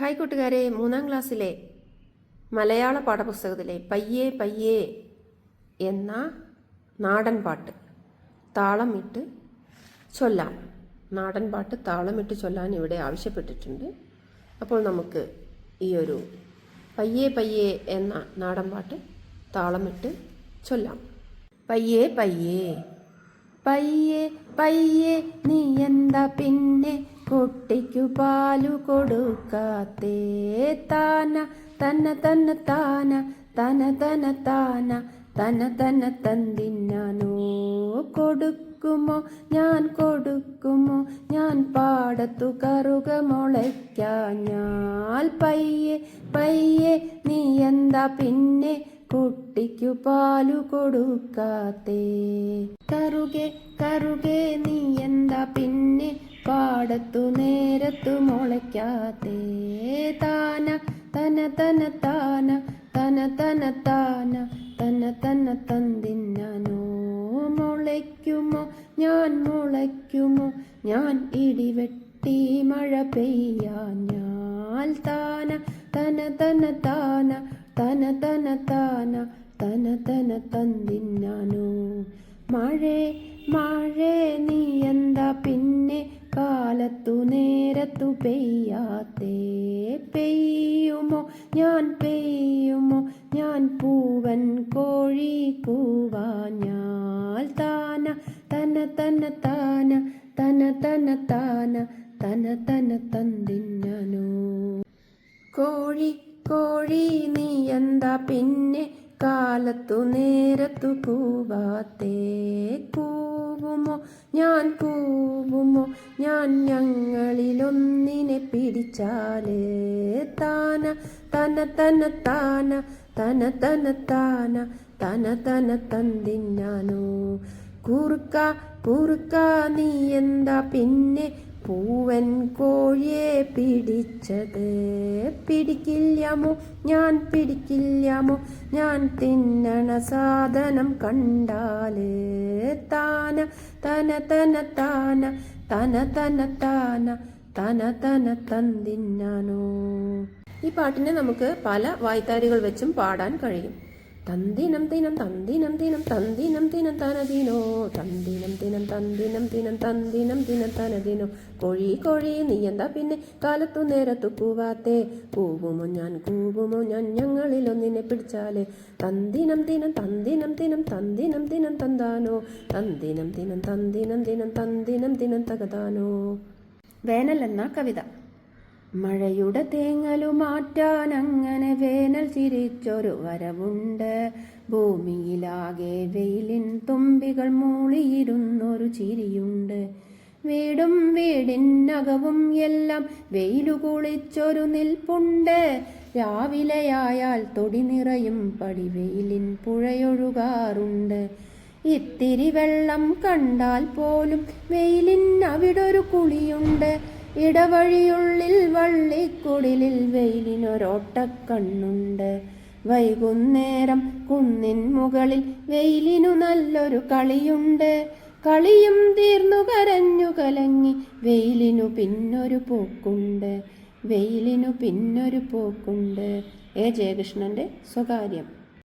Hi കൂട്ടുകാരെ മൂന്നാം ക്ലാസ്സിലെ മലയാള പാഠപുസ്തകത്തിലെ പയ്യേ പയ്യേ എന്ന നാടൻ പാട്ട് താളമിട്ട് ചൊല്ലാം. നാടൻ പാട്ട് താളമിട്ട് ചൊല്ലാൻ ഇവിടെ ആവശ്യപ്പെട്ടിട്ടുണ്ട്. അപ്പോൾ നമുക്ക് ഈ ഒരു പയ്യേ പയ്യേ എന്ന നാടൻ പാട്ട് താളമിട്ട് ചൊല്ലാം. പയ്യേ പയ്യേ പയ്യേ പയ്യേ നീ എന്താ പിന്നെ കുട്ടിക്കു പാലു കൊടുക്കാത്തേ താന. തന്ന തന്ന താന. തന തന താന. തന തന തന്തിന്നാനോ കൊടുക്കുമോ? ഞാൻ കൊടുക്കുമോ? ഞാൻ പാടത്തു കറുക മുളയ്ക്കാഞ്ഞാൽ പയ്യെ പയ്യെ നീ എന്താ പിന്നെ? കുട്ടിക്കു പാലു കൊടുക്കാത്തേ. കറുകെ കറുകെ നീ എന്താ പിന്നെ? പാടത്തു നേരത്തു മുളയ്ക്കാത്തേ. താന തന തന താന തന തന താന തന തന തന്തിന്നാനോ മുളയ്ക്കുമോ ഞാൻ മുളയ്ക്കുമോ ഞാൻ ഇടിവെട്ടി മഴ ഞാൻ താന തന തന താന തന തന താന തന തന തന്തിന്നാനോ. മഴേ മഴേ നീ എന്താ പിന്നെ നേരത്തു പെയ്യാത്തേ പെയ്യുമോ? ഞാൻ പെയ്യുമോ? ഞാൻ പൂവൻ കോഴി പൂവാഞ്ഞാൽ താന തന തന താന തന തന താന തന തന തന്തിന്നനോ. കോഴി കോഴി നീ എന്താ പിന്നെ കാലത്തു നേരത്തു പൂവാത്തേ പൂവുമോ? ഞാൻ പൂവുമോ? ഞാൻ ഞങ്ങളിലൊന്നിനെ പിടിച്ചാൽ താന തന തന താന തന തന താന തന തന തന്തിന്നാനോ കുറുക്ക കുറുക്ക നീ എന്താ പിന്നെ പൂവൻ കോഴിയെ പിടിച്ചത്. പിടിക്കില്ലാമോ ഞാൻ പിടിക്കില്ലാമോ ഞാൻ തിന്നണ സാധനം കണ്ടാൽ താന തന തന താന തന തന താന തന തന തന്തിന്നാനോ ഈ പാട്ടിനെ നമുക്ക് പല വായ്ത്താരികൾ വെച്ചും പാടാൻ കഴിയും. തന്തിനം തിനം തന്തിനം തിനം തന്തിനം തിനം തനതിനോ തന്തിനം തിനം തന്തിനം തിനം തന്തിനം തിനം തനതിനോ കോഴി കോഴി നീ എന്താ പിന്നെ കാലത്തു നേരത്തു പൂവാത്തേ പൂവുമോ ഞാൻ കൂവുമോ ഞാൻ ഞങ്ങളിലൊന്നിനെ പിടിച്ചാലേ തന്തിനം തിനം തന്തിനം തിനം തന്തിനം തിനം തന്താനോ തന്തിനം തിനം തന്തിനം തിനം തന്തിനം തിനം തകതാനോ വേനൽ എന്ന കവിത മഴയുടെ തേങ്ങലു മാറ്റാൻ അങ്ങനെ വേനൽ ചിരിച്ചൊരു വരവുണ്ട്. ഭൂമിയിലാകെ വെയിലിൻ തുമ്പികൾ മൂളിയിരുന്നൊരു ചിരിയുണ്ട്. വീടും വീടിനകവും എല്ലാം വെയിലു കുളിച്ചൊരു നിൽപ്പുണ്ട്. രാവിലെയായാൽ തൊടി നിറയും പടി വെയിലിൻ പുഴയൊഴുകാറുണ്ട്. ഇത്തിരി വെള്ളം കണ്ടാൽ പോലും വെയിലിൻ അവിടൊരു കുളിയുണ്ട്. ഇടവഴിയുള്ളിൽ വള്ളിക്കുടിലിൽ വെയിലിനൊരോട്ടക്കണ്ണുണ്ട്. വൈകുന്നേരം കുന്നിൻ മുകളിൽ വെയിലിനു നല്ലൊരു കളിയുണ്ട്. കളിയും തീർന്നു കരഞ്ഞു കലങ്ങി വെയിലിനു പിന്നൊരു പോക്കുണ്ട്. വെയിലിനു പിന്നൊരു പോക്കുണ്ട്. എ ജയകൃഷ്ണന്റെ സ്വകാര്യം.